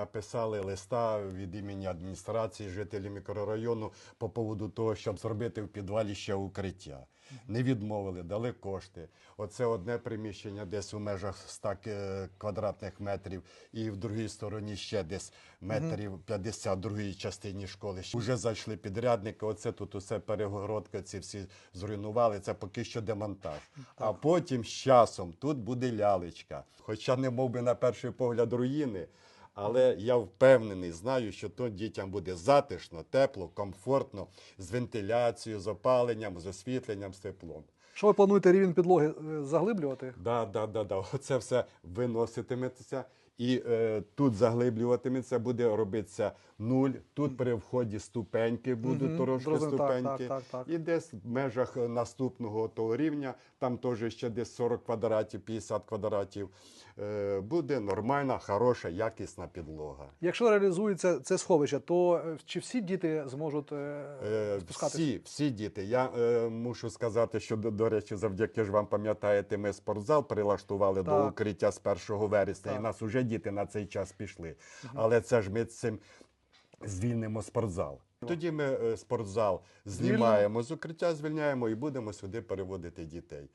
Написали листа від імені адміністрації жителів мікрорайону по поводу того, щоб зробити в підвалі ще укриття. Не відмовили, дали кошти. Оце одне приміщення десь у межах 100 квадратних метрів, і в другій стороні ще десь метрів 50 в другій частині школи. Уже зайшли підрядники. Оце тут усе перегородки, ці всі зруйнували. Це поки що демонтаж. А потім з часом тут буде лялечка. Хоча не мов би на перший погляд руїни. Але я впевнений, знаю, що тут дітям буде затишно, тепло, комфортно, з вентиляцією, з опаленням, з освітленням, з теплом. Що ви плануєте рівень підлоги е, заглиблювати? Да, да, да, да. Оце все виноситиметься. І е, тут заглиблюватиметься, буде робитися нуль. Тут при вході ступеньки будуть, Мгм, трошки зрозумів, так, ступеньки. так, так, так. І десь в межах е, наступного того рівня, там теж ще десь 40 квадратів, 50 квадратів, е, буде нормальна, хороша, якісна підлога. Якщо реалізується це сховище, то е, чи всі діти зможуть е, Е, спускатися? Всі, всі діти. Я е, мушу сказати, що до, до речі, завдяки ж вам пам'ятаєте, ми спортзал прилаштували до укриття з 1 вересня, Так. і нас вже діти на цей час пішли. Але це ж ми цим звільнимо спортзал. Тоді ми е, спортзал знімаємо з укриття, звільняємо і будемо сюди переводити дітей.